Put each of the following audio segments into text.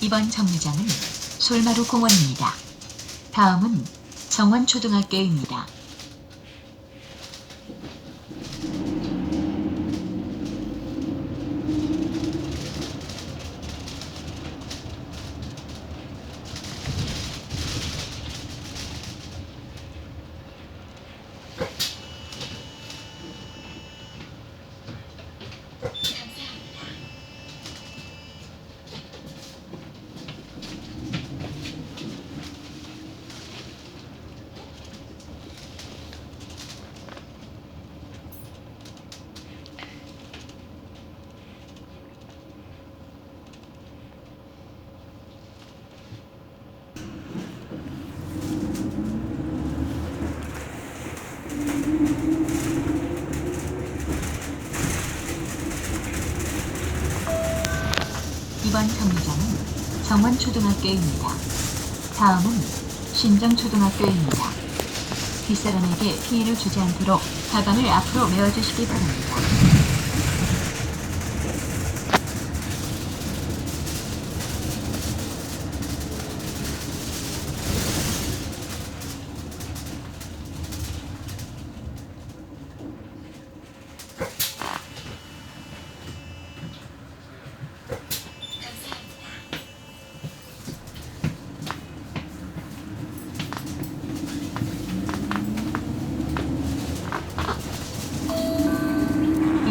이번 정류장은 솔마루 공원입니다. 다음은 정원초등학교입니다. 이번 정류장은 정원초등학교입니다. 다음은 신정초등학교입니다. 뒷사람에게 피해를 주지 않도록 가방을 앞으로 메어주시기 바랍니다.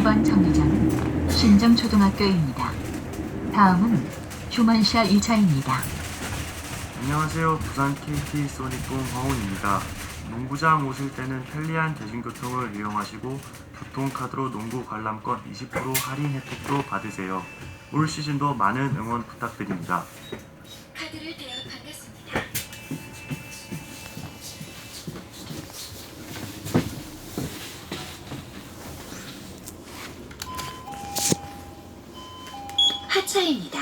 이번 정류장은 신정초등학교입니다. 다음은 휴먼샷 2차입니다. 안녕하세요. 부산 KT 소닉붐 황훈입니다. 농구장 오실 때는 편리한 대중교통을 이용하시고 교통카드로 농구 관람권 20% 할인 혜택도 받으세요. 올 시즌도 많은 응원 부탁드립니다. 카드를 대여 반갑습니다. 하차입니다.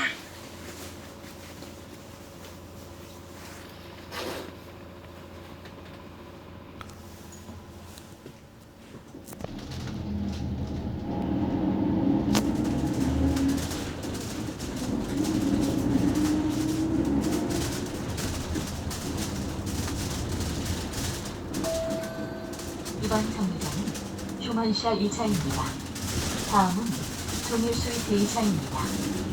이번 정류장은 휴먼샷 2차입니다. 다음은 종일 스위트 2차입니다.